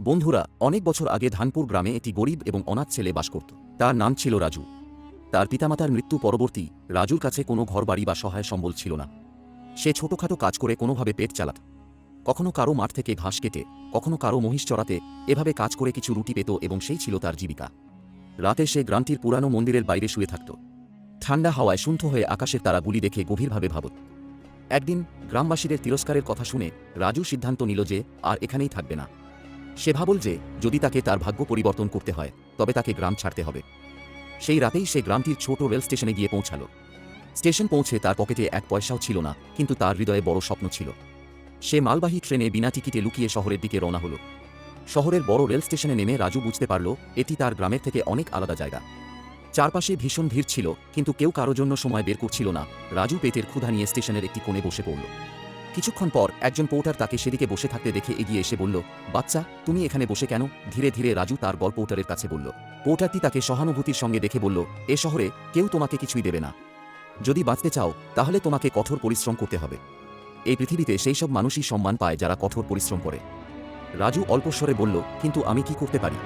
বন্ধুরা, অনেক বছর আগে ধানপুর গ্রামে একটি গরিব এবং অনাথ ছেলে বাস করত। তার নাম ছিল রাজু। তার পিতামাতার মৃত্যু পরবর্তী রাজুর কাছে কোনো ঘরবাড়ি বা সহায় সম্বল ছিল না। সে ছোটখাটো কাজ করে কোনোভাবে পেট চালাত। কখনো কারও মাঠ থেকে ঘাস কেটে, কখনো কারও মহিষ চড়াতে, এভাবে কাজ করে কিছু রুটি পেত এবং সেই ছিল তার জীবিকা। রাতে সে গ্রামটির পুরানো মন্দিরের বাইরে শুয়ে থাকত। ঠান্ডা হাওয়ায় শুণ্ঠ হয়ে আকাশের তারাগুলি দেখে গভীরভাবে ভাবত। একদিন গ্রামবাসীদের তিরস্কারের কথা শুনে রাজু সিদ্ধান্ত নিল যে আর এখানেই থাকবে না। সে ভাবল যে, যদি তাকে তার ভাগ্য পরিবর্তন করতে হয়, তবে তাকে গ্রাম ছাড়তে হবে। সেই রাতেই সে গ্রামটির ছোট রেল স্টেশনে গিয়ে পৌঁছাল। স্টেশন পৌঁছে তার পকেটে এক পয়সাও ছিল না, কিন্তু তার হৃদয়ে বড় স্বপ্ন ছিল। সে মালবাহী ট্রেনে বিনা টিকিটে লুকিয়ে শহরের দিকে রওনা হল। শহরের বড় রেল স্টেশনে নেমে রাজু বুঝতে পারল, এটি তার গ্রামের থেকে অনেক আলাদা জায়গা। চারপাশে ভীষণ ভিড় ছিল, কিন্তু কেউ কারও জন্য সময় বের করছিল না। রাজু পেটের ক্ষুধা নিয়ে স্টেশনের একটি কোণে বসে পড়ল। কিছুক্ষণ পর একজন পোর্টার তাকে সেদিকে বসে থাকতে দেখে এগিয়ে এসে বলল, বাচ্চা, তুমি এখানে বসে কেন? ধীরে ধীরে রাজু তার গল্প পোর্টারের কাছে বলল। পোর্টারটি তাকে সহানুভূতির সঙ্গে দেখে বলল, এ শহরে কেউ তোমাকে কিছুই দেবে না। যদি বাঁচতে চাও, তাহলে তোমাকে কঠোর পরিশ্রম করতে হবে। এই পৃথিবীতে সেই সব মানুষই সম্মান পায় যারা কঠোর পরিশ্রম করে। রাজু অল্পস্বরে বলল, কিন্তু আমি কি করতে পারি?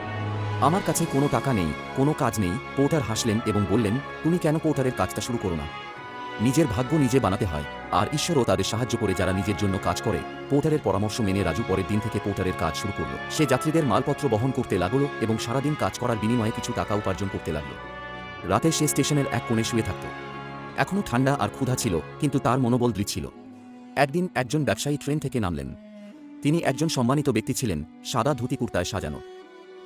আমার কাছে কোনো টাকা নেই, কোনো কাজ নেই। পোর্টার হাসলেন এবং বললেন, তুমি কেন পোর্টারের কাজটা শুরু করো না? নিজের ভাগ্য নিজে বানাতে হয়। আর ঈশ্বরও তাদের সাহায্য করে যারা নিজের জন্য কাজ করে। পোর্টারের পরামর্শ মেনে রাজু পরের দিন থেকে পোর্টারের কাজ শুরু করল। সে যাত্রীদের মালপত্র বহন করতে লাগল এবং সারাদিন কাজ করার বিনিময়ে কিছু টাকা উপার্জন করতে লাগল। রাতে সে স্টেশনের এক কোণে শুয়ে থাকত। এখনও ঠান্ডা আর ক্ষুধা ছিল, কিন্তু তার মনোবল দৃঢ় ছিল। একদিন একজন ব্যবসায়ী ট্রেন থেকে নামলেন। তিনি একজন সম্মানিত ব্যক্তি ছিলেন, সাদা ধুতি কুর্তায় সাজানো।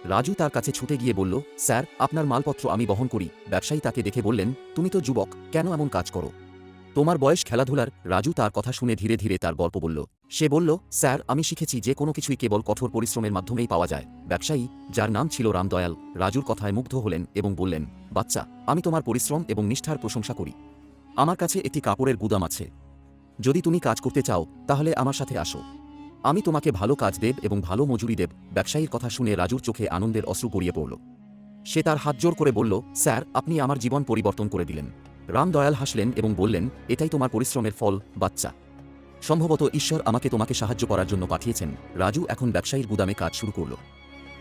রাজু তার কাছে ছুটে গিয়ে বলল, স্যার, আপনার মালপত্র আমি বহন করি। ব্যবসায়ী তাকে দেখে বললেন, তুমি তো যুবক, কেন এমন কাজ করো? তোমার বয়স খেলাধুলার। রাজু তার কথা শুনে ধীরে ধীরে তার গল্প বলল। সে বলল, স্যার, আমি শিখেছি যে কোনো কিছুই কেবল কঠোর পরিশ্রমের মাধ্যমেই পাওয়া যায়। ব্যবসায়ী, যার নাম ছিল রামদয়াল, রাজুর কথায় মুগ্ধ হলেন এবং বললেন, বাচ্চা, আমি তোমার পরিশ্রম এবং নিষ্ঠার প্রশংসা করি। আমার কাছে একটি কাপড়ের গুদাম আছে। যদি তুমি কাজ করতে চাও, তাহলে আমার সাথে আসো। আমি তোমাকে ভালো কাজ দেব এবং ভালো মজুরি দেব। ব্যবসায়ীর কথা শুনে রাজুর চোখে আনন্দের অশ্রু গড়িয়ে পড়ল। সে তার হাত জোর করে বলল, স্যার, আপনি আমার জীবন পরিবর্তন করে দিলেন। রাম দয়াল হাসলেন এবং বললেন, এটাই তোমার পরিশ্রমের ফল, বাচ্চা। সম্ভবত ঈশ্বর আমাকে তোমাকে সাহায্য করার জন্য পাঠিয়েছেন। রাজু এখন ব্যবসায়ীর গুদামে কাজ শুরু করল।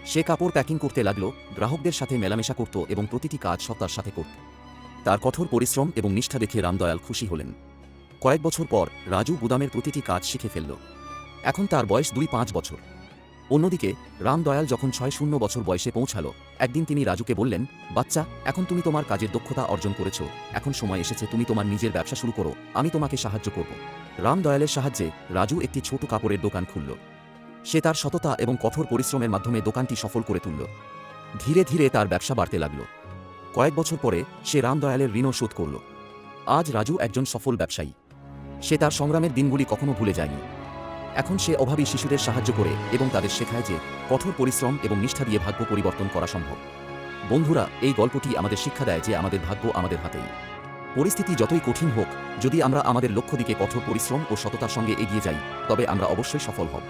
সে কাপড় প্যাকিং করতে লাগল, গ্রাহকদের সাথে মেলামেশা করত এবং প্রতিটি কাজ সত্তার সাথে করত। তার কঠোর পরিশ্রম এবং নিষ্ঠা দেখে রামদয়াল খুশি হলেন। কয়েক বছর পর রাজু গুদামের প্রতিটি কাজ শিখে ফেলল। এখন তার বয়স দুই পাঁচ বছর। অন্যদিকে রামদয়াল যখন ছয় শূন্য বছর বয়সে পৌঁছালো, একদিন তিনি রাজুকে বললেন, বাচ্চা, এখন তুমি তোমার কাজের দক্ষতা অর্জন করেছ, এখন সময় এসেছে তুমি তোমার নিজের ব্যবসা শুরু করো, আমি তোমাকে সাহায্য করব। রামদয়ালের সাহায্যে রাজু একটি ছোট কাপড়ের দোকান খুলল। সে তার সততা এবং কঠোর পরিশ্রমের মাধ্যমে দোকানটি সফল করে তুলল। ধীরে ধীরে তার ব্যবসা বাড়তে লাগল। কয়েক বছর পরে সে রামদয়ালের ঋণও শোধ করল। আজ রাজু একজন সফল ব্যবসায়ী। সে তার সংগ্রামের দিনগুলি কখনো ভুলে যায়নি। এখন সে অভাবী শিশুদের সাহায্য করে এবং তাদের শেখায় যে কঠোর পরিশ্রম এবং নিষ্ঠা দিয়ে ভাগ্য পরিবর্তন করা সম্ভব। বন্ধুরা, এই গল্পটি আমাদের শিক্ষা দেয় যে আমাদের ভাগ্য আমাদের হাতেই। পরিস্থিতি যতই কঠিন হোক, যদি আমরা আমাদের লক্ষ্য দিকে কঠোর পরিশ্রম ও সততার সঙ্গে এগিয়ে যাই, তবে আমরা অবশ্যই সফল হব।